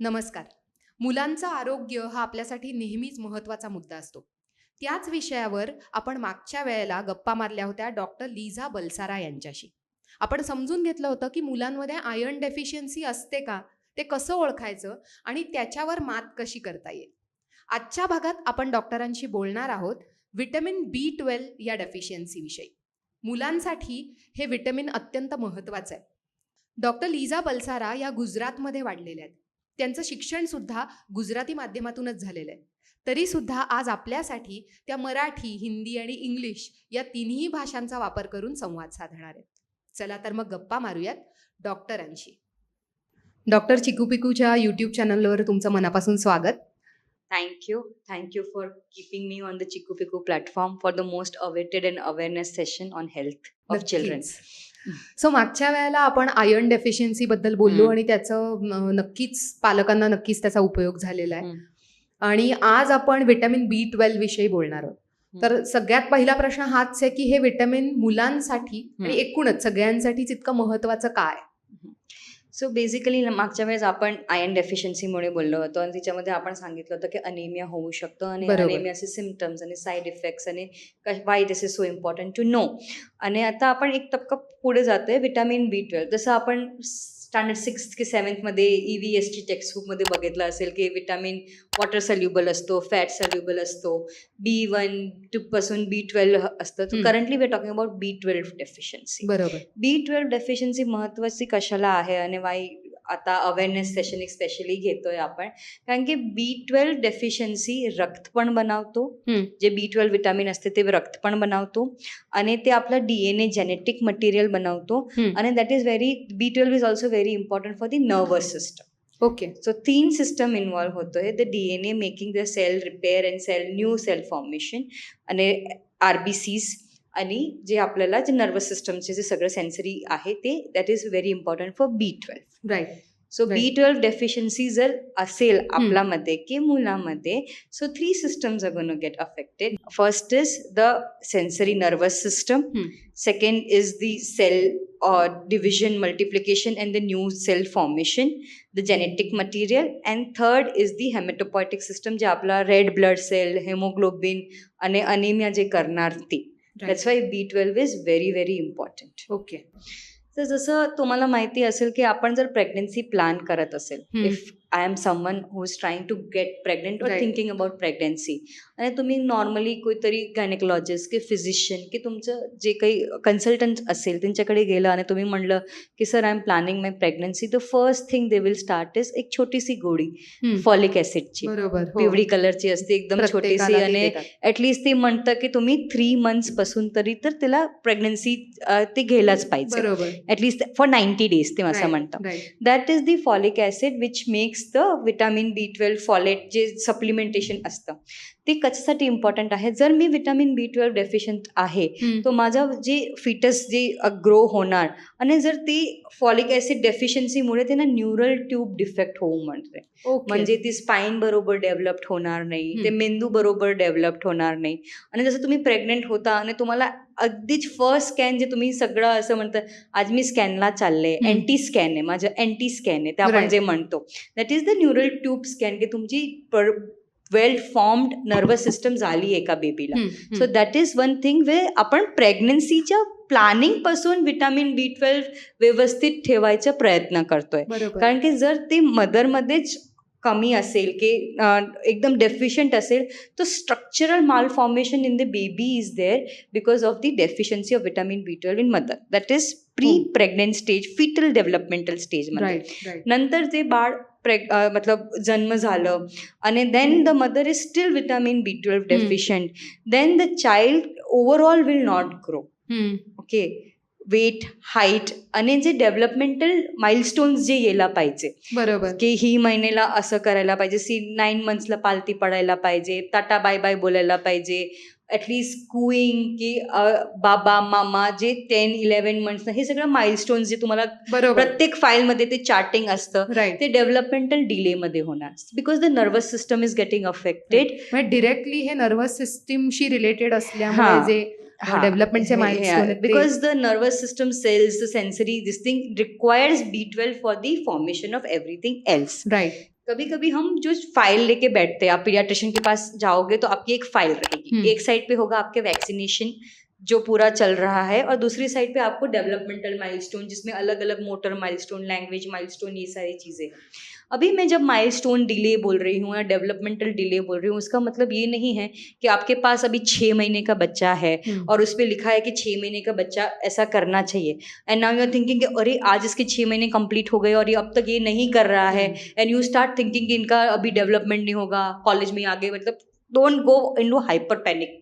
नमस्कार. मुलांचं आरोग्य हा आपल्यासाठी नेहमीच महत्त्वाचा मुद्दा असतो. त्याच विषयावर आपण मागच्या वेळेला गप्पा मारल्या होत्या डॉक्टर लिझा बलसारा यांच्याशी. आपण समजून घेतलं होतं की मुलांमध्ये आयर्न डेफिशियन्सी असते का? ते कसं ओळखायचं? आणि त्याच्यावर मात कशी करता येईल? आजच्या भागात आपण डॉक्टरांशी बोलणार आहोत व्हिटॅमिन बी ट्वेल्व या डेफिशियन्सीविषयी मुलांसाठी हे व्हिटॅमिन अत्यंत महत्त्वाचं आहे. डॉक्टर लिझा बलसारा या गुजरातमध्ये वाढलेल्या आहेत. त्यांचं शिक्षणसुद्धा गुजराती माध्यमातूनच झालेलं आहे. तरीसुद्धा आज आपल्यासाठी त्या मराठी हिंदी आणि इंग्लिश या तिन्ही भाषांचा वापर करून संवाद साधणार आहेत. चला तर मग गप्पा मारूयात. डॉक्टरांशी डॉक्टर चिकू पिकूच्या यूट्यूब चॅनलवर तुमचं मनापासून स्वागत. You. For keeping me on the Chiku Piku platform for the most awaited and awareness session on health of children. So मागच्या वेळेला आपण आयर्न डेफिशियन्सी बद्दल बोललो. आणि त्याचं नक्कीच पालकांना नक्कीच त्याचा उपयोग झालेला आहे. आणि आज आपण विटॅमिन बी ट्वेल्व विषयी बोलणार आहोत तर सगळ्यात पहिला प्रश्न हाच आहे की हे विटॅमिन मुलांसाठी आणि. एकूणच सगळ्यांसाठीच इतकं महत्वाचं काय सो बेसिकली मागच्या वेळेस आपण आयर्न डेफिशियन्सीमुळे बोललो होतो आणि त्याच्यामध्ये आपण सांगितलं होतं की अनिमिया होऊ शकतं आणि बरोबर. अनिमियाचे सिमटम्स आणि साईड इफेक्ट्स आणि why this is so important to know आणि आता आपण एक टप्पा पुढे जातोय विटॅमिन बी ट्वेल्व जसं आपण स्टँडर्ड सिक्स की सेवन्थमध्ये ई व्ही एस टी टेक्स्टबुकमध्ये बघितलं असेल की विटॅमिन वॉटर सल्युबल असतो फॅट सल्युबल असतो बी वन टू पासून बी ट्वेल्व असतं. Currently we talking about B twelve deficiency बरोबर. बी ट्वेल्व डेफिशियन्सी महत्त्वाची कशाला आहे? आणि वाय आता अवेअरनेस सेशन एक स्पेशली घेतोय आपण. कारण की बी ट्वेल्व डेफिशियन्सी रक्त पण बनवतो. हम्म. जे बी ट्वेल्व विटॅमिन असते ते रक्त पण बनवतो. आणि ते आपलं D N A genetic material बनवतो. हम्म. आणि that is very B twelve is also very important for the nervous system okay so तीन सिस्टम इन्वॉल्व्ह होतोय. The D N A making the cell repair and cell new cell formation आणि R B Cs आणि जे आपल्याला जे nervous सिस्टमचे जे सगळं सेन्सरी आहे ते that is very important for B twelve right so B Right. Twelve deficiency जर असेल आपल्यामध्ये की मुलामध्ये so three systems are gonna get affected first is the sensory nervous system Hmm. Second is the cell division multiplication and the new cell formation the genetic material and third is the hematopoietic system जे आपला red blood cell haemoglobin आणि anaemia जे करणार ते that's why B twelve is very very important okay तर जसं तुम्हाला माहिती असेल की आपण जर प्रेग्नन्सी प्लॅन करत असेल. If I am someone who is trying to get pregnant Right. Thinking about pregnancy आणि तुम्ही नॉर्मली कोणतरी गायनेकोलॉजिस्ट की फिजिशियन की तुमचं जे काही कन्सल्टंट असेल त्यांच्याकडे गेलं आणि तुम्ही म्हणलं की sir I am planning my pregnancy the first thing they will start is एक छोटीशी गोळी. फॉलिक ॲसिडची बरोबर हो. पिवळी कलरची असते एकदम छोटीशी आणि देतात. ॲटलिस्ट ते म्हणतं की तुम्ही थ्री मंथ्सपासून तरी तर तिला प्रेग्नन्सी ते घ्यायलाच पाहिजे ॲटलिस्ट फॉर नाईन्टी डेज ते असं right. That is the folic acid which makes the vitamin B twelve folate जे सप्लिमेंटेशन असतं. ते कशासाठी इम्पॉर्टंट आहे जर मी विटॅमिन बी ट्वेल्व डेफिशियंट आहे हम्म. तो माझा जे फिटस जे ग्रो होणार आणि जर ते फॉलिक ॲसिड डेफिशियन्सीमुळे त्यांना न्यूरल ट्यूब डिफेक्ट होऊ म्हणते. म्हणजे ती स्पाईन बरोबर डेव्हलप्ड होणार नाही ते. मेंदू बरोबर डेव्हलप्ड होणार नाही आणि जसं तुम्ही प्रेग्नेंट होता आणि तुम्हाला अगदीच फर्स्ट स्कॅन जे तुम्ही सगळं असं म्हणता आज मी स्कॅनला चालले. अँटी स्कॅन आहे माझं अँटी स्कॅन आहे ते आपण. जे म्हणतो that is the neural tube scan की तुमची वेल फॉर्म्ड नर्वस सिस्टम झाली आहे एका बेबीला so. That is one thing way आपण प्रेग्नन्सीच्या प्लॅनिंगपासून विटॅमिन बी ट्वेल्व व्यवस्थित ठेवायचा प्रयत्न करतोय. कारण की जर ते मदरमध्येच कमी असेल की एकदम डेफिशियंट असेल तर structural malformation in the baby is there because of the deficiency of vitamin B twelve in mother that is pre. Pregnant stage foetal developmental स्टेजमध्ये राईट नंतर ते बाळ प्रेग अं, मतलब जन्म झालं. आणि then the mother is still vitamin B twelve deficient then the child overall will not grow. Okay weight height आणि जे डेव्हलपमेंटल माइलस्टोन्स जे यायला पाहिजे. बरोबर. की ही महिनेला असं करायला पाहिजे सी नाईन मंथ्सला पालती पडायला पाहिजे टाटा बाय बाय बोलायला पाहिजे ॲटलिस्ट कुईंग की बाबा मामा जे टेन इलेवन मंथ्स हे सगळं माइलस्टोन्स जे तुम्हाला प्रत्येक फाईलमध्ये ते चार्टिंग असतं ते डेव्हलपमेंटल डिलेमध्ये होणार. Because the nervous system is getting affected directly हे नर्वस सिस्टीमशी रिलेटेड. असल्यामुळे जे डेव्हलपमेंटचे milestone because the nervous system cells the sensory this thing requires B twelve for the formation of everything else right कभी कभी हम जो file लेके बैठते हैं आप पीडियाट्रिशियन के पास जाओगे तो आपकी एक फ़ाइल हम्म। रहेगी एक साइड पे होगा आपके वैक्सीनेशन जो पूरा चल रहा है और दूसरी साइड पे आपको डेवलपमेंटल माइलस्टोन जिसमें अलग अलग मोटर माइलस्टोन लैंग्वेज माइलस्टोन ये सारी चीज़ें अभी मैं जब माइलस्टोन डिले बोल रही हूँ या डेवलपमेंटल डिले बोल रही हूँ उसका मतलब ये नहीं है कि आपके पास अभी छः महीने का बच्चा है हम्म. और उस पर लिखा है कि छः महीने का बच्चा ऐसा करना चाहिए। And now you are thinking कि अरे आज इसके छः महीने कंप्लीट हो गए और ये अब तक ये नहीं कर रहा है। एंड यू स्टार्ट थिंकिंग कि इनका अभी डेवलपमेंट नहीं होगा कॉलेज में आगे मतलब don't go into hyper panic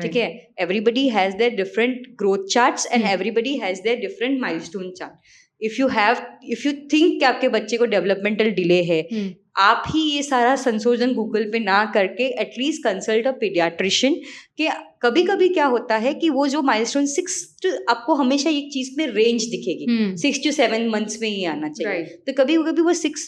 ठीक है? Everybody has their different growth charts and. Everybody has their different milestone chart if you have if you think कि आपके बच्चे को डेवलपमेंटल डिले है आप ही ये सारा संशोधन गूगल पे ना करके एटलीस्ट कंसल्ट अ पीडियाट्रिशियन कि कभी कभी क्या होता है कि वो जो माइलस्टोन सिक्स आपको हमेशा एक चीज़ में रेंज दिखेगी. सिक्स टू सेवन मंथ्स में ही आना चाहिए। राइट तो कभी कभी वो six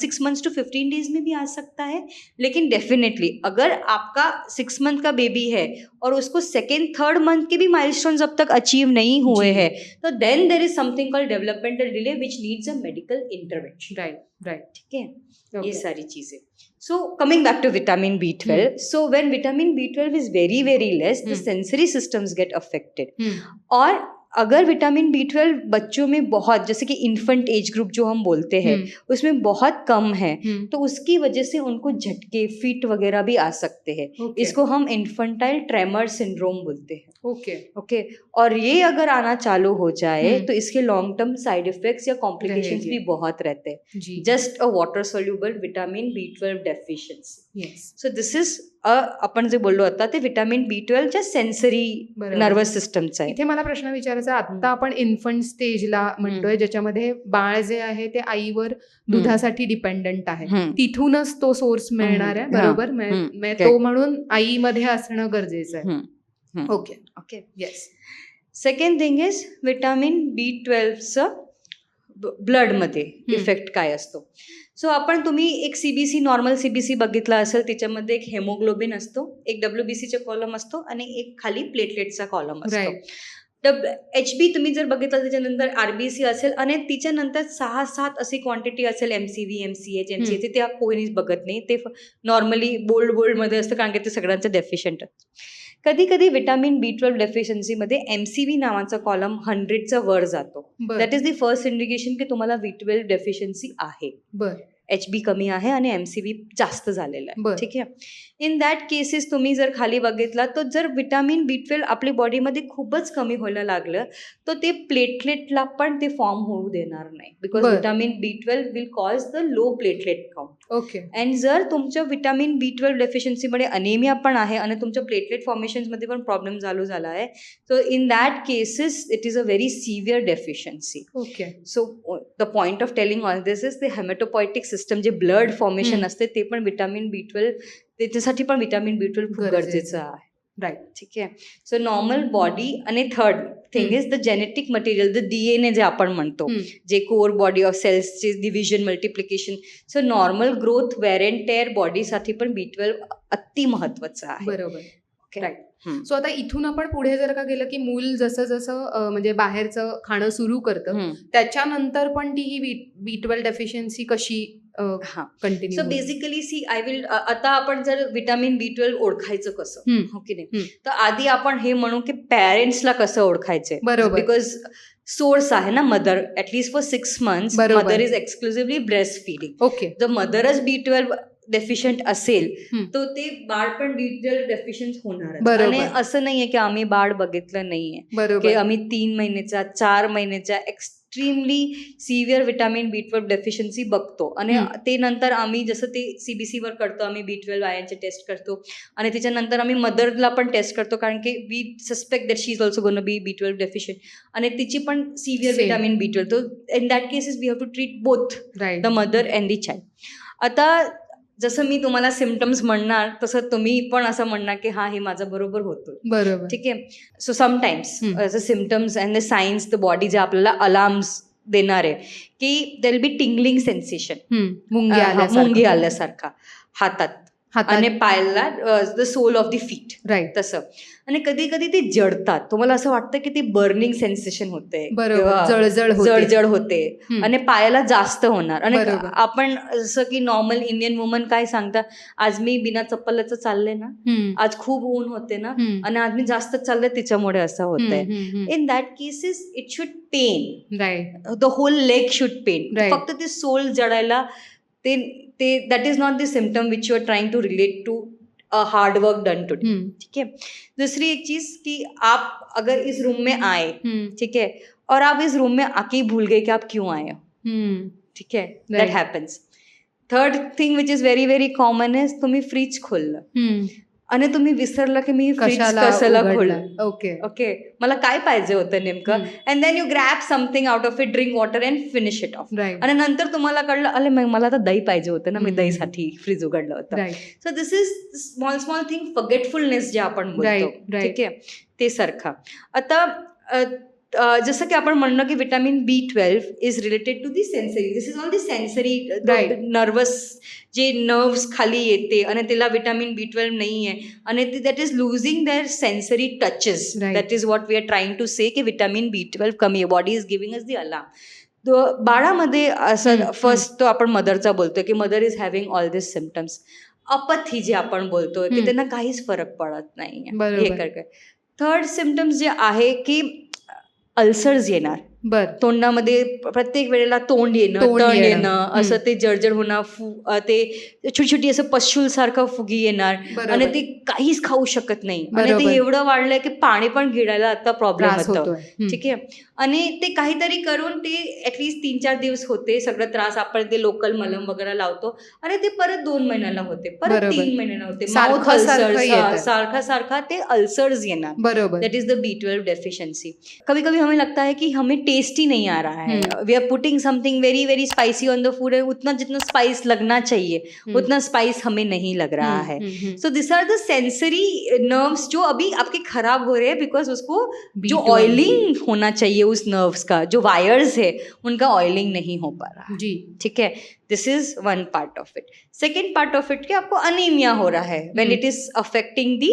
six months to fifteen days में भी आ सकता है लेकिन डेफिनेटली अगर आपका सिक्स मंथ का बेबी है और उसको सेकेंड थर्ड मंथ के भी माइलस्टोन्स अब तक अचीव नहीं हुए। हैं तो then there is something called developmental delay which needs a medical intervention right right ठीक है ये सारी चीजें. So coming back to vitamin B twelve so when vitamin B twelve is very very less the. Sensory systems get affected. और अगर vitamin B twelve बच्चों में बहुत जैसे कि इन्फेंट एज ग्रुप जो हम बोलते हैं हम्म. उसमें बहुत कम है हम्म. तो उसकी वजह से उनको झटके फिट वगैरह भी आ सकते हैं। ओके इसको हम इन्फेंटाइल ट्रेमर सिंड्रोम बोलते हैं। ओके ओके और ये अगर आना चालू हो जाए हम्म. तो इसके लॉन्ग टर्म साइड इफेक्ट्स या कॉम्प्लिकेशन भी बहुत रहते हैं। Just a water soluble vitamin B twelve deficiency yes so this is a आपण जे बोललो आता ते विटामिन बी ट्वेल्वच्या सेन्सरी. नर्वस सिस्टमचं आहे इथे मला प्रश्न विचारायचा. आता आपण इन्फंट स्टेजला म्हणतोय ज्याच्यामध्ये बाळ जे आहे ते आईवर दुधासाठी डिपेंडंट आहे. तिथूनच तो सोर्स मिळणार आहे. बरोबर. तो म्हणून आईमध्ये असणं गरजेचं आहे. Okay okay yes second thing is vitamin B ट्वेल्वचं ब्लडमध्ये. इफेक्ट काय असतो सो आपण तुम्ही एक सीबीसी नॉर्मल सीबीसी बघितला असेल त्याच्यामध्ये एक हेमोग्लोबिन असतो एक डब्ल्यू बी सीचा कॉलम असतो आणि एक खाली प्लेटलेटचा कॉलम असतो. राईट एच बी तुम्ही जर बघितलं त्याच्यानंतर आरबीसी असेल आणि तिच्यानंतर सहा सात अशी क्वांटिटी असेल M C V M C H M C hmm. ते त्या कोणीच बघत नाही. ते नॉर्मली बोल्ड बोल्डमध्ये असतं कारण की ते सगळ्यांचं डेफिशियंट कधी कधी विटामिन बी ट्वेल्व डेफिशियन्सीमध्ये एम सी व्ही नावाचा कॉलम हंड्रेडचा वर जातो. That is the first indication की तुम्हाला बी ट्वेल्व डेफिशियन्सी आहे. बर. एच बी कमी आहे आणि एम सी बी जास्त झालेला. आहे. ठीक आहे? इन दॅट केसेस तुम्ही जर खाली बघितला तर जर विटामिन बी ट्वेल्व आपल्या बॉडीमध्ये खूपच कमी व्हायला लागलं तर ते प्लेटलेटला पण ते फॉर्म होऊ देणार नाही. Because. Vitamin B twelve will cause the low platelet count okay and जर तुमच्या विटामिन बी ट्वेल्व डेफिशियन्सीमध्ये अनेमिया पण आहे आणि तुमच्या प्लेटलेट फॉर्मेशन्समध्ये पण प्रॉब्लेम चालू झाला आहे so in that cases it is a very severe deficiency okay so the point of telling all this is the haematopoietic system जे ब्लड फॉर्मेशन. असते ते पण विटामिन बी ट्वेल्व त्याच्यासाठी पण विटामिन बी ट्वेल्व खूप गरजेचं आहे राईट ठीक आहे सो नॉर्मल बॉडी आणि third thing. Is the genetic material the D N A जे आपण म्हणतो. जे core body of सेल्सचे division multiplication so normal growth wear and tear बॉडीसाठी पण बी ट्वेल्व अति महत्वाचं आहे बरोबर. राईट. सो आता इथून आपण पुढे जर का गेलं की मूल जसं जसं म्हणजे बाहेरचं खाणं सुरू करतं. त्याच्यानंतर पण ती ही बी ट्वेल्व डेफिशियन्सी कशी हा continue so basically see I will आता आपण जर विटामिन बी ट्वेल्व ओळखायचं कसं. हो की नाही. तर आधी आपण हे म्हणू की पॅरेंट्सला कसं ओळखायचंय बरोबर. बिकॉज सोर्स आहे ना mother at least for six months बरोबर. Mother is exclusively breast feeding okay जर मदरच बी ट्वेल्व डेफिशियंट असेल. तर ते बाळ पण बी ट्वेल्व डेफिशियंट होणार. आणि असं नाहीये की आम्ही बाळ बघितलं नाहीये की आम्ही तीन महिन्याचा चार महिन्याचा extremely severe vitamin B twelve deficiency बघतो. आणि. ते नंतर आम्ही जसं ते सीबीसी वर करतो आम्ही बी ट्वेल्व आयनचे टेस्ट करतो. आणि त्याच्यानंतर आम्ही मदरला पण टेस्ट करतो कारण की we suspect that she is also gonna be B twelve deficient आणि तिची पण सिव्हिअर. विटामिन बी ट्वेल्व तो in that cases we have to treat both right the mother and the child आता जसं मी तुम्हाला सिमटम्स म्हणणार तसं तुम्ही पण असं म्हणणार की हा हे माझं बरोबर होतं बरोबर. ठीक आहे? So. The symptoms and the signs the body जे आपल्याला अलार्म्स देणार आहे की देर बी टिंगलिंग सेन्सेशन. मुंगी आल्यासारखा हातात. आणि पायाला the sole of the feet right तसं. आणि कधी कधी ते जडतात. तुम्हाला असं वाटतं की ते बर्निंग सेन्सेशन होते जळजळ होते. जळजळ होते. हम्म. आणि पायाला जास्त होणार. आणि. आपण जसं की नॉर्मल इंडियन वुमन काय सांगता आज मी बिना चप्पलाचं चालले ना आज खूप ऊन होते ना आणि आज मी जास्त चालले त्याच्यामुळे असं होतंय. In that cases it should pain. Right the whole leg should pain. फक्त ते सोल जडायला ते they that is not the symptom which you are trying to relate to a hard work done too ठीक है दूसरी एक चीज़ कि आप अगर इस रूम में आए हम्म, ठीक है और आप इस रूम में आके ही भूल गए कि आप क्यों आए हो? हम्म. ठीक है that happens third thing which is very very common है तुम्हें फ्रिज खोलना। हम्म. आणि तुम्ही विसरलं की मी कशाला? खोललं? ओके ओके मला काय पाहिजे होतं नेमकं. And then you grab something out of it drink water and finish it off आणि नंतर तुम्हाला कळलं अरे मग मला तर दही पाहिजे होतं ना मी. दहीसाठी फ्रीज उघडलं होतं. So this is small small thing forgetfulness जे आपण बोलतो. ठीक आहे? ते सारखं. आता जसं की आपण म्हणलं की vitamin B twelve is related to the sensory this is all the sensory. Nervous जे नर्व्स खाली येते आणि त्याला विटॅमिन बी ट्वेल्व नाही आहे आणि that is losing their sensory touches. That is what we are trying to say की vitamin B twelve कमी आहे body is giving us the alarm बाळामध्ये असं फर्स्ट तो आपण मदरचा बोलतोय की mother is having all this symptoms apathy जे आपण बोलतोय की. त्यांना काहीच फरक पडत नाही. हे कर थर्ड सिमटम्स जे आहे की अल्सर्स येणार. बर. तोंडामध्ये प्रत्येक वेळेला तोंड येणं तोंड येणं. असं ते जर्जर होणं फु अ, ते छोटी छोटी असं पश्चूल सारखं फुगी येणार. आणि ते काहीच खाऊ शकत नाही. आणि. ते एवढं वाढलंय की पाणी पण गिळायला आता प्रॉब्लेम होतो. ठीक आहे? आणि ते काहीतरी करून ते ऍटलीस्ट तीन चार दिवस होते. सगळं त्रास आपण ते लोकल मलम वगैरे लावतो. आणि ते परत दोन महिन्याला होते. परत. तीन महिन्याला होते. सारखं सारखं ते अल्सर्स येणार. बरोबर. That is the B twelve deficiency कभी कभी हमें लगता है कि हमें टेस्ट ही नहीं आ रहा है. We are putting something very very spicy on the food उतना जितना स्पाइस लगना चाहिए हम्म. उतना स्पाइस हमें नहीं लग रहा हम्म, है. So this are the sensory nerves जो अभी आपके खराब हो रहे हैं बिकॉज़ उसको जो ऑयलिंग होना चाहिए उस नर्व्स का जो वायर्स है उनका ऑयलिंग नहीं हो पा रहा। जी। ठीक है? This is one part of it second part of it कि आपको अनीमिया हो रहा है। When. It is affecting the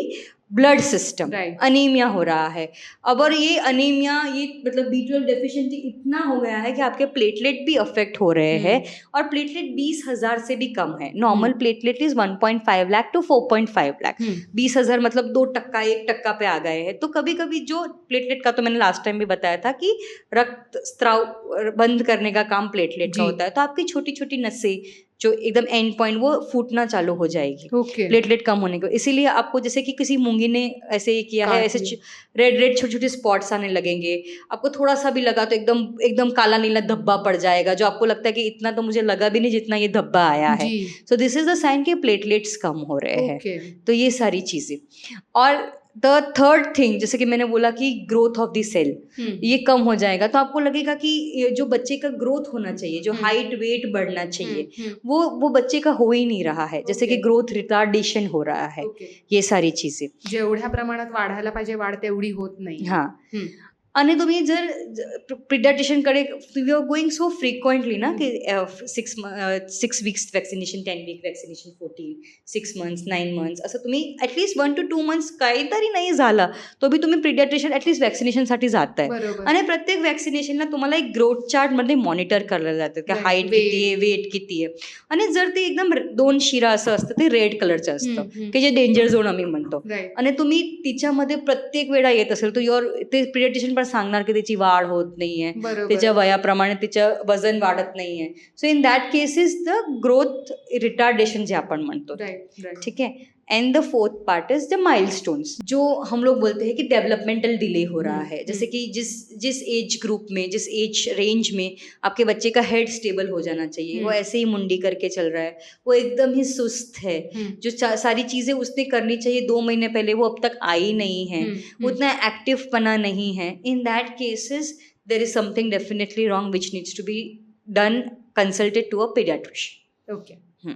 blood system Right. Anaemia हो रहा है। अब और ये अनीमिया ये मतलब बी ट्वेल्व डेफिशिएंसी इतना हो गया है कि आपके प्लेटलेट भी अफेक्ट हो रहे हैं और प्लेटलेट बीस हज़ार से भी कम है। Normal hmm. Platelet is one point five lakh to four point five lakh hmm. बीस हज़ार मतलब दो टक्का एक टक्का पे आ गए हैं। तो कभी कभी जो प्लेटलेट का तो मैंने लास्ट टाइम भी बताया था कि रक्त स्त्राव बंद करने का काम प्लेटलेट का होता है। तो आपकी छोटी छोटी नसें जो एकदम एंड पॉइंट वो फूटना चालू हो जाएगी। ओके प्लेटलेट कम होने को इसीलिए आपको जैसे कि किसी मूँगी ने ऐसे ही किया है ऐसे रेड रेड छोटे छोटे स्पॉट्स आने लगेंगे। आपको थोड़ा सा भी लगा तो एकदम एकदम काला नीला धब्बा पड़ जाएगा जो आपको लगता है कि इतना तो मुझे लगा भी नहीं जितना ये धब्बा आया है। So this is the sign कि प्लेटलेट्स कम हो रहे okay. हैं तो ये सारी चीज़ें। और द थर्ड थिंग जैसे कि मैंने बोला कि ग्रोथ ऑफ़ द सेल हम्म. ये कम हो जाएगा तो आपको लगेगा कि जो बच्चे का ग्रोथ होना चाहिए जो हम्म. हाइट वेट बढ़ना चाहिए हम्म, हम्म. वो वो बच्चे का हो ही नहीं रहा है जैसे कि Okay. ग्रोथ रिटार्डेशन हो रहा है ये सारी चीज़ें जेवढ्या प्रमाणात वाढायला पाहिजे वाढ तेवढी होत नाही हाँ हम्म. आणि तुम्ही जर प्रिडॅटेशनकडे you are going so frequently ना की six six weeks vaccination ten week vaccination fourteen six months nine months असं तुम्ही at least one two two months काहीतरी नाही झालं तो बी तुम्ही प्रिडॅटेशन ॲटलीस्ट वॅक्सिनेशनसाठी जात आहे आणि प्रत्येक वॅक्सिनेशनला तुम्हाला एक ग्रोथ चार्टमध्ये मॉनिटर करायला जातं की. हाईट. किती आहे वेट किती आहे आणि जर ते एकदम दोन शिरा असं असतं ते रेड कलरचं असतं. की जे डेंजर झोन आम्ही म्हणतो. आणि तुम्ही तिच्यामध्ये प्रत्येक वेळा येत असेल तर युअर ते पिडियाट्रिशियन पण सांगणार की त्याची वाढ होत नाहीये. त्याच्या वयाप्रमाणे तिचं वजन वाढत नाहीये. So in that case is the growth retardation जे आपण म्हणतो. ठीक है and the fourth part is the milestones जो हम लोग बोलते हैं कि डेवलपमेंटल डिले हो रहा हम्म, है जैसे कि जिस जिस एज ग्रुप में जिस एज रेंज में आपके बच्चे का हेड स्टेबल हो जाना चाहिए वो हम्म। ऐसे ही मुंडी करके चल रहा है वो एकदम ही सुस्त है। हम्म, जो सारी चीज़ें उसने करनी चाहिए दो महीने पहले वो अब तक आई नहीं है। हम्म, हम्म. उतना एक्टिव पना नहीं है। In that cases there is something definitely wrong which needs to be done consulted to a paediatrician okay hmm.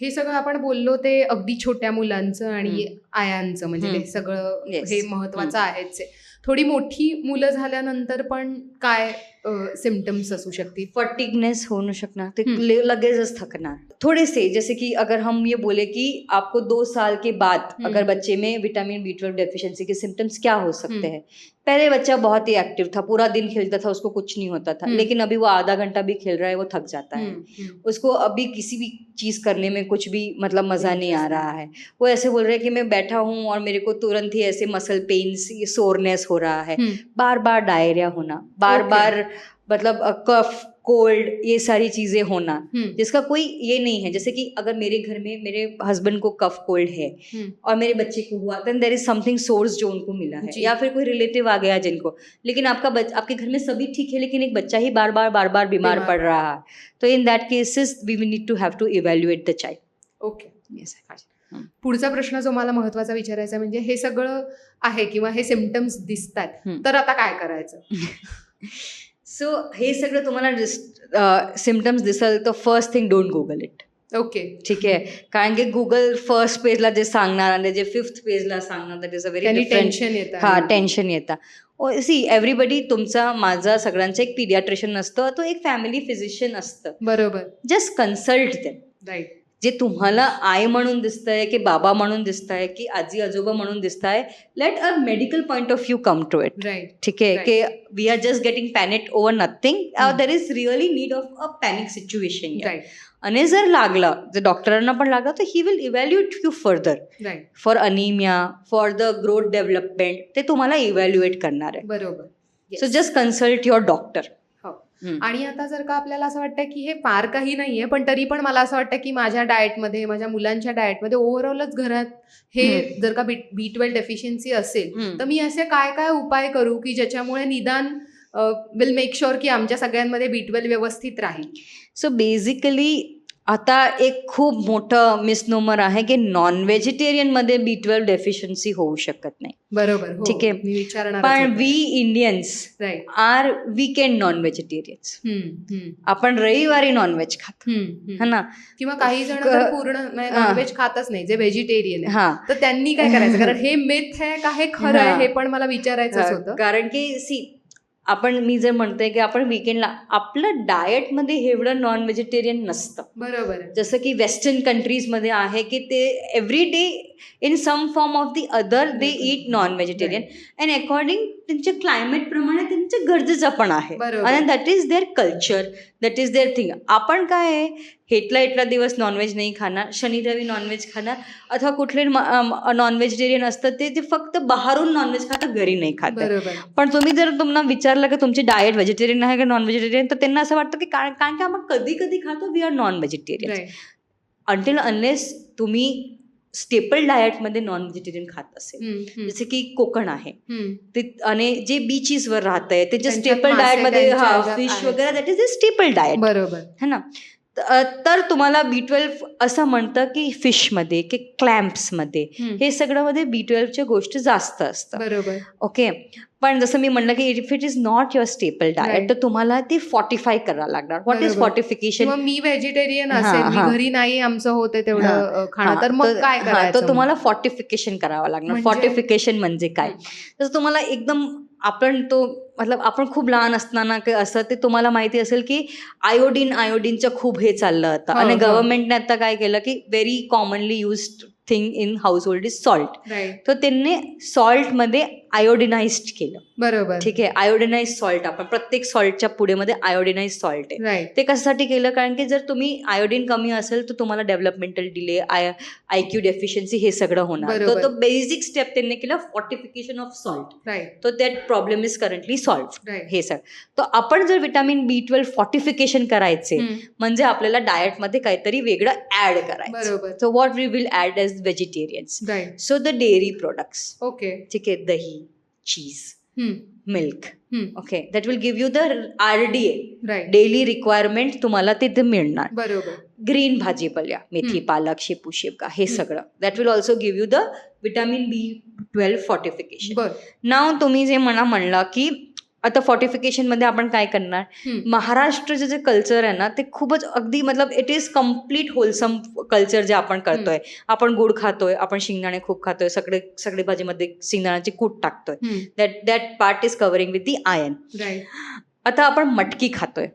हे सगळं आपण बोललो ते अगदी छोट्या मुलांचं आणि आयांचं म्हणजे. सगळं Yes. हे महत्वाचं आहेच आहे थोडी मोठी मुलं झाल्यानंतर पण काय सिम्टम्स असू शकतील फटिगनेस हो नहीं सकना तो हम्म। ले- लगेच थकना थोड़े से जैसे कि अगर हम ये बोले कि आपको दो साल के बाद हम्म। अगर बच्चे में विटामिन बी ट्वेल्व डेफिशिएंसी के सिम्टम्स क्या हो सकते हम्म। हैं पहले बच्चा बहुत ही एक्टिव था पूरा दिन खेलता था उसको कुछ नहीं होता था। लेकिन अभी वो आधा घंटा भी खेल रहा है वो थक जाता है. उसको अभी किसी भी चीज़ करने में कुछ भी मतलब मज़ा नहीं आ रहा है वो ऐसे बोल रहे हैं कि मैं बैठा हूँ और मेरे को तुरंत ही ऐसे मसल पेन्स सोरनेस हो रहा है. बार बार डायरिया होना बार. बार मतलब कफ कोल्ड ये सारी चीज़ें होना हम्म. जिसका कोई ये नहीं है जैसे कि अगर मेरे घर में मेरे हस्बैंड को कफ कोल्ड है हम्म. और मेरे बच्चे को हुआ then there is something source जो उनको मिला है। या फिर कोई रिलेटिव आ गया जिनको लेकिन आपका बच, आपके घर में सभी ठीक है लेकिन एक बच्चा ही बार बार बार बार बीमार पड़ रहा है तो in that cases we need to have to evaluate the child okay hmm. पुढचा प्रश्न जो मला महत्वाचा विचारायचा म्हणजे हे सगळं आहे किंवा हे सिम्टम्स दिसतात. तर आता काय करायचं सो हे सगळं तुम्हाला सिम्टम्स दिसल तर first thing don't Google it okay ठीक आहे? कारण की गुगल फर्स्ट पेजला जे सांगणार आणि जे फिफ्थ पेजला सांगणार that is a very tension येतं हा टेन्शन येतं सी एव्हरीबडी तुमचा माझा सगळ्यांचा एक पिडियाट्रिशियन असतं तो एक फॅमिली फिजिशियन असतं. बरोबर. जस्ट कन्सल्ट देम राईट जे तुम्हाला आई म्हणून दिसतंय की बाबा म्हणून दिसतंय की आजी आजोबा म्हणून दिसतंय let a medical point of view come to it right ठीक आहे. की we are just getting panic over nothing. There is really need of a panic situation right आणि जर लागलं जर डॉक्टरांना पण लागलं तर he will evaluate you further for anaemia for the growth development ते तुम्हाला इव्हॅल्युएट करणार आहे. बरोबर. So. Just consult your doctor. आणि आता जर का आपल्याला असं वाटतं की हे फार काही नाहीये पण तरी पण मला असं वाटतं की माझ्या डाएटमध्ये माझ्या मुलांच्या डाएटमध्ये ओव्हरऑलच घरात हे. जर का बी ट्वेल्व डेफिशियन्सी असेल तर मी असे काय काय उपाय करू की ज्याच्यामुळे निदान विल मेक शुअर की आमच्या सगळ्यांमध्ये बी ट्वेल्व व्यवस्थित राहील? सो बेसिकली आता एक खूप मोठं मिसनोमर आहे की नॉन व्हेजिटेरियनमध्ये बी ट्वेल्व डेफिशियन्सी होऊ शकत नाही. बरोबर हो. ठीक आहे. पण we Indians are weekend non vegetarians आपण रविवारी नॉनव्हेज खातो. है ना? किंवा काही जण पूर्ण. नॉनव्हेज खातच नाही जे व्हेजिटेरियन हा. तर त्यांनी काय करायचं? कारण हे मिथ आहे का हे खरं. आहे हे. पण मला विचारायचंच होतं. कारण की सी आपण मी जर म्हणते की आपण विकेंडला आपलं डाएटमध्ये एवढं नॉन व्हेजिटेरियन नसतं. बरोबर जसं की वेस्टर्न कंट्रीजमध्ये आहे की ते every day in some form of the other they eat non vegetarian and according त्यांच्या क्लायमेटप्रमाणे त्यांच्या गरजेचं पण आहे. आणि that is their culture that is their thing आपण काय आहे? हेटला हेटला दिवस नॉनव्हेज नाही खाणार शनी रवी नॉनव्हेज खाणार अथवा कुठले नॉन व्हेजिटेरियन असतं ते ते फक्त बाहेरून नॉनव्हेज खातात घरी नाही खात पण तुम्ही जर तुम्हाला विचारलं की तुमची डाएट व्हेजिटेरियन आहे का नॉन व्हेजिटेरियन तर त्यांना असं वाटतं की कारण कारण की आपण कधी कधी खातो we are non vegetarian until unless तुम्ही स्टेपल डाएटमध्ये नॉन व्हेजिटेरियन खात असेल. जसे की कोकण आहे. ते आणि जे बीचीसवर राहत आहे त्याच्या त्यांच्यात स्टेपल हा ह्याच्यात फिश. वगैरे that is a staple diet बरोबर. है ना? तर तुम्हाला बी ट्वेल्व असं म्हणतं की फिशमध्ये की क्लॅम्प्समध्ये. हे सगळ्यामध्ये बी ट्वेल्वच्या गोष्टी जास्त असतात बरोबर. ओके? पण जसं मी म्हणलं की if it is not your staple Right. तर तुम्हाला ते फॉर्टिफाय करावं लागणार. What is. फॉर्टिफिकेशन मी व्हेजिटेरियन असेल घरी नाही आमचं होते तेवढं खाणं. तर मग काय तर? तुम्हाला फॉर्टिफिकेशन करावं लागणार. म्हणजे? फॉर्टिफिकेशन म्हणजे काय? जसं तुम्हाला एकदम आपण तो मतलब आपण खूप लहान असताना की असं ते तुम्हाला माहिती असेल की आयोडीन आयोडीनचं खूप हे चाललं होतं हो, आणि हो. गव्हर्नमेंटने आता काय केलं की very commonly use thing in household is salt तर त्यांनी सॉल्टमध्ये आयोडिनाइज्ड केलं. बरोबर. ठीक आहे? आयोडिनाइज सॉल्ट आपण प्रत्येक सॉल्टच्या पुढेमध्ये आयोडिनाइज सॉल्ट आहे. ते कशासाठी केलं? कारण की जर तुम्ही आयोडीन कमी असेल तर तुम्हाला developmental delay I I Q deficiency हे सगळं होणार. तर. तो बेसिक स्टेप त्यांनी केलं फॉर्टिफिकेशन ऑफ सॉल्ट तो that problem is currently solve हे सगळं. तर आपण जर विटामिन बी ट्वेल्व फॉर्टिफिकेशन करायचे म्हणजे आपल्याला डाएटमध्ये काहीतरी वेगळं ऍड करायचं. So what we will add as vegetarians so the dairy products okay ठीक आहे? दही. Cheese milk hmm. Okay that will give you the R D A daily requirement तुम्हाला तिथे मिळणार. बरोबर. ग्रीन भाजीपाल्या मेथी हम्म. पालक शेपू शेपका हे हम्म. सगळं. That will also give you the vitamin B twelve fortification नाव तुम्ही जे म्हणा म्हणला की आता fortification मध्ये आपण काय करणार. महाराष्ट्राचं जे कल्चर आहे ना ते खूपच अगदी मतलब it is complete wholesome culture जे आपण करतोय. आपण गुड खातोय आपण शेंगदाणे खूप खातोय सगळे सगळे भाजीमध्ये शेंगदाण्याचे कूट टाकतोय. That that part is covering with the iron आता आपण मटकी खातोय.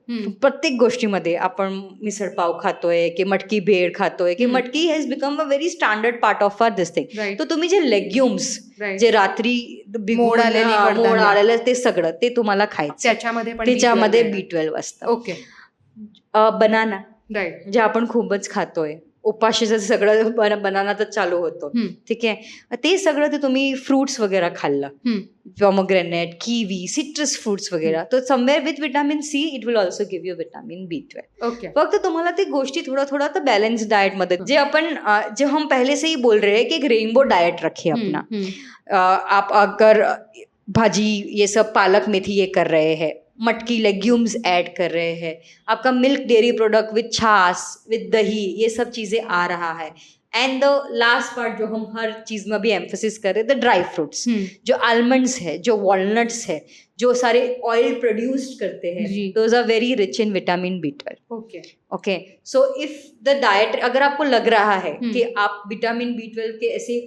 प्रत्येक गोष्टीमध्ये आपण मिसळपाव खातोय की मटकी भेळ खातोय की. मटकी has become a very standard part of our this thing तर तुम्ही जे लेग्युम्स. जे रात्री मोड आलेली ते सगळं ते तुम्हाला खायचं त्याच्यामध्ये त्याच्यामध्ये B12 बी ट्वेल्व असतं. ओके बनाना राईट जे आपण खूपच खातोय. उपाशीचं सगळं बनाना तर चालू होतो. हम्म. ठीक आहे? ते सगळं ते तुम्ही फ्रुट्स वगैरे खाल्लं. हम्म. पॉमोग्रेनेट किवी सिट्रस फ्रुट्स वगैरे. तो somewhere with vitamin C it will also give you vitamin B twelve okay फक्त तुम्हाला ते गोष्टी थोड़ा थोड़ा तो बैलेंस डाइट मध्ये. जे अपन अ, जो हम पहले से ही बोल रहे हैं कि एक रेनबो डाइट रखिए अपना. हम्म, हम्म. अ, आप अगर भाजी ये सब पालक मेथी ये कर रहे हैं मटकी लेग्यूम्स ऐड कर रहे हैं आपका मिल्क डेयरी प्रोडक्ट विथ छाछ विथ दही ये सब चीज़ें आ रहा है एंड द लास्ट पार्ट जो हम हर चीज़ में भी एम्फोसिस कर रहे हैं द ड्राई फ्रूट्स. जो आलमंड्स है जो वॉलनट्स है जो सारे ऑयल प्रोड्यूस्ड करते हैं. Those are very rich in vitamin B twelve okay okay so if the diet अगर आपको लग रहा है हम्म. कि आप विटामिन बी ट्वेल्व के ऐसे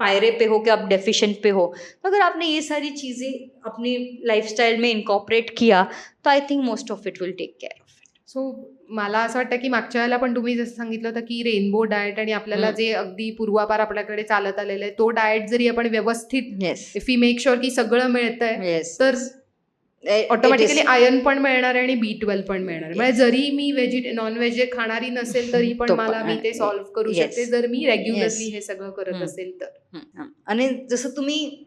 पायरे पे हो कि आप डेफिशिएंट पे हो। तो अगर आपने ये सारी चीज़ें अपनी लाइफस्टाइल में इनकॉपरेट किया तो I think most of it will take care of so मला असं वाटतं की मागच्या वेळेला पण तुम्ही जसं सांगितलं होतं की रेनबो डाएट आणि आपल्याला. जे अगदी पूर्वापार आपल्याकडे चालत आलेलं आहे तो डाएट जरी आपण व्यवस्थित इफ यू मेक शुअर की सगळं मिळतंय येस तर ऑटोमॅटिकली आयर्न पण मिळणार आहे आणि बी ट्वेल्व पण मिळणार आहे. म्हणजे जरी मी व्हेजि नॉनव्हेज खाणारी नसेल तरी पण मला मी ते सॉल्व्ह करू. शकते जर मी रेग्युलरली. हे सगळं करत. असेल तर आणि जसं तुम्ही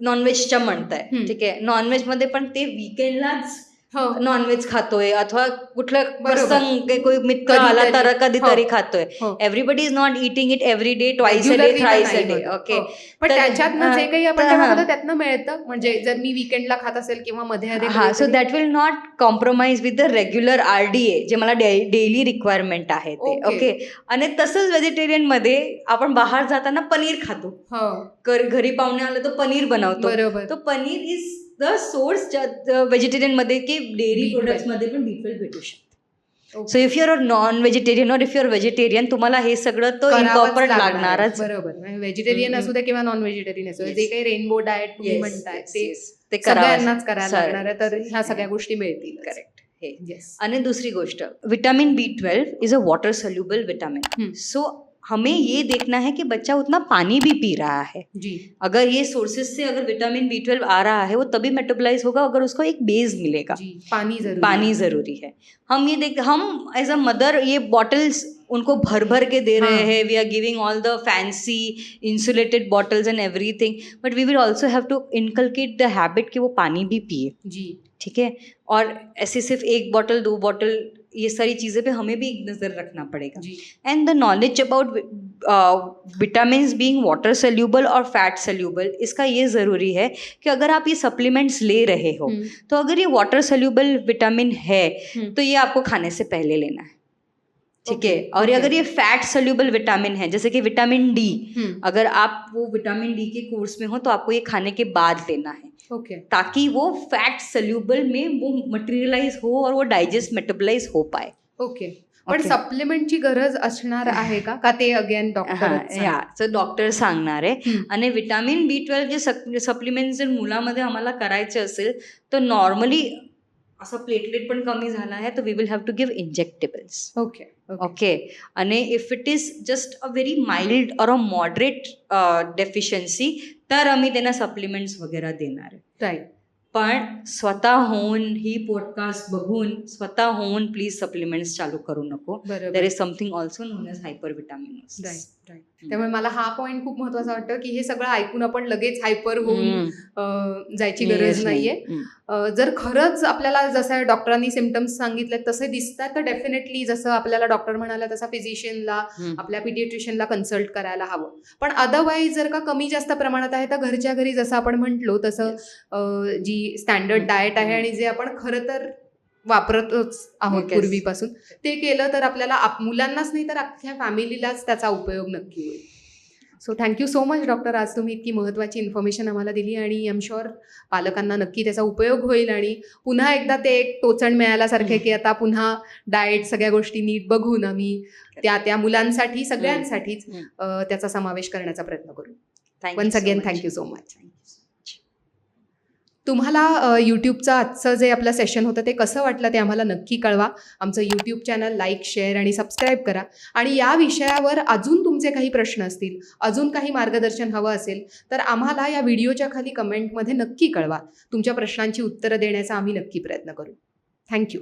नॉनव्हेजच्या म्हणताय. ठीक आहे नॉनव्हेजमध्ये पण ते विकेंडलाच नॉनव्हेज खातोय अथवा कुठलं. प्रसंग कोई मित्र. आला तर कधीतरी हो. खातोय हो. Everybody is not eating it every day twice a day thrice a day. Okay हो. पण त्याच्यातनं जे काही आपण हा. त्यातनं मिळतं म्हणजे जर मी विकेंडला खात असेल किंवा मध्ये मध्ये हा so that will not compromise with the regular R D A जे मला डेली रिक्वायरमेंट आहे ते. ओके आणि तसंच व्हेजिटेरियनमध्ये आपण बाहेर जाताना पनीर खातो हो घरी पाहुणे आलं तर पनीर बनवतो तो पनीर इज द सोर्स व्हेजिटेरियनमध्ये की डेअरी B12. प्रोडक्ट्समध्ये पण बी भेटू शकतो. So if your non vegetarian और इफ युअर व्हेजिटेरियन तुम्हाला हे सगळं तो करावंच इनकॉर्पोरेट. लागणारच बरोबर व्हेजिटेरियन हम्म. असू दे किंवा नॉन व्हेजिटेरियन असू दे. जे काही रेनबो डाएट तुम्ही म्हणताय ते सगळ्यांनाच करायला लागणार आहे तर ह्या सगळ्या गोष्टी मिळतील करेक्ट हे आणि दूसरी गोष्ट vitamin B twelve is a water soluble vitamin. So हमें ये देखना है कि बच्चा उतना पानी भी पी रहा है। जी। अगर ये सोर्सेज से अगर विटामिन बी ट्वेल्व आ रहा है वो तभी मेटाबोलाइज होगा अगर उसको एक बेस मिलेगा। जी पानी ज़रूर पानी ज़रूरी है। हम ये देख हम एज अ मदर ये बॉटल्स उनको भर भर के दे रहे हाँ. हैं we are giving all the fancy insulated bottles and everything but we will also have to inculcate the habit कि वो पानी भी पिए। जी। ठीक है? और ऐसे सिर्फ़ एक बॉटल दो बॉटल ये सारी चीज़ें पे हमें भी एक नज़र रखना पड़ेगा। And the knowledge about vitamin being water soluble और फैट सोल्यूबल इसका ये ज़रूरी है कि अगर आप ये सप्लीमेंट्स ले रहे हो हम्म, तो अगर ये वाटर सोल्यूबल विटामिन है हम्म. तो ये आपको खाने से पहले लेना है। ठीक है? Okay, और ये okay. अगर ये फैट सोल्यूबल विटामिन है जैसे कि विटामिन डी हम्म, अगर आप वो विटामिन डी के कोर्स में हो तो आपको ये खाने के बाद लेना है। ओके ताकि वो फैट सोल्यूबल में वो मटेरियलाइज हो और वो डाइजेस्ट मेटाबलाइज हो पाए। ओके पण Okay. सप्लिमेंटची गरज असणार आहे का? का ते अगेन डॉक्टर डॉक्टर सांगणार आहे. आणि विटामिन बी ट्वेल्व जे सप्लिमेंट जर मुलामध्ये आम्हाला करायचे असेल तर नॉर्मली असा प्लेटलेट पण कमी झाला आहे तर we will have to give injectables okay okay okay आणि if it is just a very mild और अ मॉडरेट डेफिशियन्सी तर आम्ही त्यांना सप्लिमेंट्स वगैरे देणार. आहे राईट पण स्वतःहून ही पॉडकास्ट बघून स्वतःहून प्लीज सप्लिमेंट्स चालू करू नको. बरोबर. There is something also known as hyper vitamin right right त्यामुळे मला हा पॉईंट खूप महत्त्वाचा वाटतं की हे सगळं ऐकून आपण लगेच हायपर होऊन जायची गरज नाहीये. जर खरंच आपल्याला जसं डॉक्टरांनी सिमटम्स सांगितले तसे दिसतात तर डेफिनेटली जसं आपल्याला डॉक्टर म्हणाला तसा फिजिशियनला आपल्या पिडिट्रिशियनला कन्सल्ट करायला हवं. पण अदरवाईज जर का कमी जास्त प्रमाणात आहे तर घरच्या घरी जसं आपण म्हटलो तसं जी स्टँडर्ड. डाएट आहे आणि जे आपण खरं तर वापरतच आहोत. पूर्वीपासून. ते केलं तर आपल्याला आप- मुलांनाच नाही तर अख्ख्या फॅमिलीलाच त्याचा उपयोग नक्की होईल. So thank you so much doctor आज तुम्ही इतकी महत्त्वाची इन्फॉर्मेशन आम्हाला दिली आणि एम शुअर पालकांना नक्की त्याचा उपयोग होईल आणि पुन्हा एकदा ते एक टोचण मिळाल्यासारखे की आता पुन्हा डाएट सगळ्या गोष्टी नीट बघून आम्ही त्या त्या मुलांसाठी सगळ्यांसाठीच. अं, त्याचा समावेश करण्याचा प्रयत्न करू. Thank Once you so again, तुम्हाला यूट्यूबचं आजचं जे आपलं सेशन होतं ते कसं वाटलं ते आम्हाला नक्की कळवा. आमचं यूट्यूब चॅनल लाईक शेअर आणि सबस्क्राईब करा. आणि या विषयावर अजून तुमचे काही प्रश्न असतील अजून काही मार्गदर्शन हवं असेल तर आम्हाला या व्हिडिओच्या खाली कमेंटमध्ये नक्की कळवा. तुमच्या प्रश्नांची उत्तरं देण्याचा आम्ही नक्की प्रयत्न करू. थँक्यू